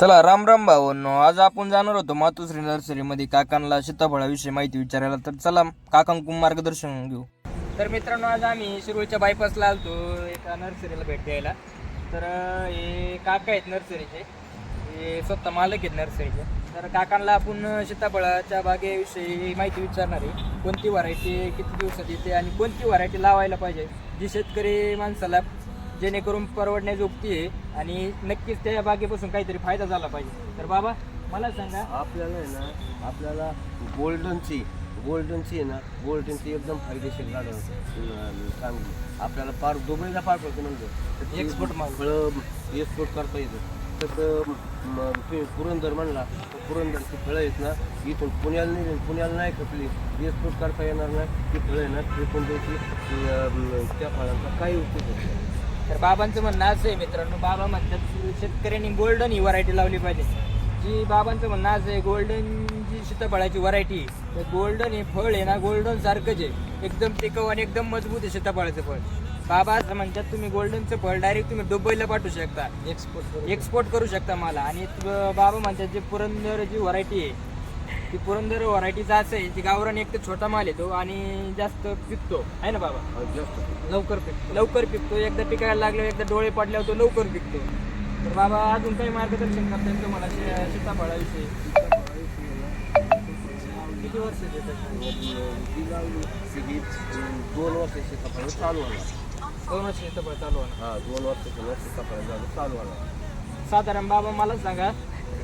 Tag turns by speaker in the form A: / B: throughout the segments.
A: चला राम राम भावांनो आज आपण जाणार होतो मातुश्री नर्सरीमध्ये काकांना सीताफळाविषयी माहिती विचारायला. तर चला काकांकडून मार्गदर्शन घेऊ. तर मित्रांनो आज आम्ही शिरोळच्या बायपासला आलतो एका नर्सरीला भेट द्यायला. तर हे काका आहेत नर्सरीचे. हे स्वतः मालक आहेत नर्सरीचे. तर काकांना आपण सीताफळाच्या बागेविषयी माहिती विचारणार आहे. कोणती व्हरायटी किती दिवसात येते आणि कोणती व्हरायटी लावायला पाहिजे जी शेतकरी माणसाला जेणेकरून परवडण्याजोगती आहे आणि नक्कीच त्या बागेपासून काहीतरी फायदा झाला पाहिजे. तर बाबा मला सांगा.
B: आपल्याला आहे ना आपल्याला गोल्डनची गोल्डनची आहे ना गोल्डनची एकदम फायदेशीर गाडं अं, चांगली आपल्याला पार दुबईला पार पडतो तर
A: Export माल.
B: फळं एक्सपोर्ट करता येतं. तसं म, तुम्ही पुरंदर म्हणला तर पुरंदरची फळं आहेत ना इथून पुण्याला नाही पुण्याला नाही खपली एक्सपोर्ट करता येणार नाही. ती फळं आहे ना फेकून द्यायची त्या फळांचा काही उपयोग होत
A: तर बाबांचं म्हणणं असं आहे मित्रांनो बाबा म्हणतात शेतकऱ्यांनी गोल्डन ही व्हरायटी लावली पाहिजे. जी बाबांचं म्हणणं असं आहे गोल्डन जी सीताफळाची व्हरायटी तर गोल्डन हे फळ आहे ना गोल्डन सारखंच आहे. एकदम टिकाऊ आणि एकदम मजबूत आहे सीताफळाचं फळ. बाबा असं म्हणतात तुम्ही गोल्डनचं फळ डायरेक्ट तुम्ही दुबईला पाठवू शकता. एक्सपोर्ट एक्सपोर्ट करू शकता मला. आणि बाबा म्हणतात जे पुरंदर जी व्हरायटी आहे ती पुरंदर व्हरायटीचा असं आहे ती गावरान एक तर छोटा माल येतो आणि जास्त पिकतो. आहे ना बाबा?
B: अं, जास्त
A: लवकर पिकतो. लवकर पिकतो. एकदा पिकायला लागल्यावर एकदा डोळे पडल्यावर तो लवकर पिकतो. तर बाबा अजून काही मार्गदर्शन करता येईल तुम्हाला? शे- सीताफळाविषयी किती वर्ष देतात?
B: ही, दोन वर्ष सीताफळ चालू होणार.
A: दोन वर्ष सीताफळ चालू होणार.
B: हा दोन वर्षाच्या सीताफळ झालं चालू
A: साधारण बाबा मला सांगा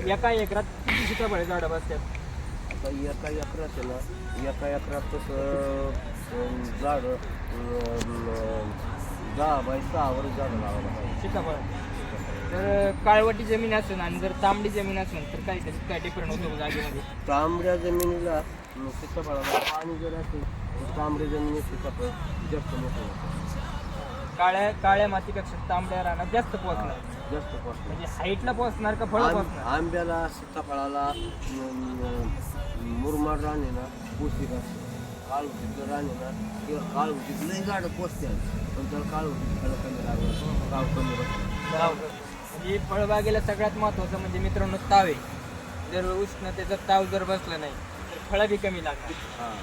A: एका एकरात किती सीताफळे झाडं बसतात?
B: आता एका एकरात आहे ना एका एकरात तसं झाड दहा बाय सहावर झाडं लावायला पाहिजे.
A: सीताफळ. तर काळवटी जमीन असेल आणि जर तांबडी जमीन असेल तर काय त्याच्यात काय डिफरंट होतो जागेमध्ये?
B: तांबड्या जमिनीला सीताफळाला पाणी जर असेल तर तांबड्या जमिनीत सीताफळ जास्त मोठं होतं.
A: काळ्या काळ्या मातीपेक्षा तांबड्या रानात जास्त पोहोचणार.
B: जास्त पोचतं
A: म्हणजे हाईटला पोहोचणार का फळ पोहोचणार?
B: आंब्याला सीताफळाला मुरमाड रान आहे ना पौष्टिक असतं काळ उठीतलं रान आहे ना किंवा काळ उठीत लई गाडं पोचते. पण त्याला काळ उठीत फळं कमी लागलं काळ कमी बसतं
A: म्हणजे फळबागेला सगळ्यात महत्वाचं म्हणजे मित्रांनो ताव आहे. जर उष्णतेचा ताव जर बसला नाही तर फळं बी कमी लागतात.
B: हां.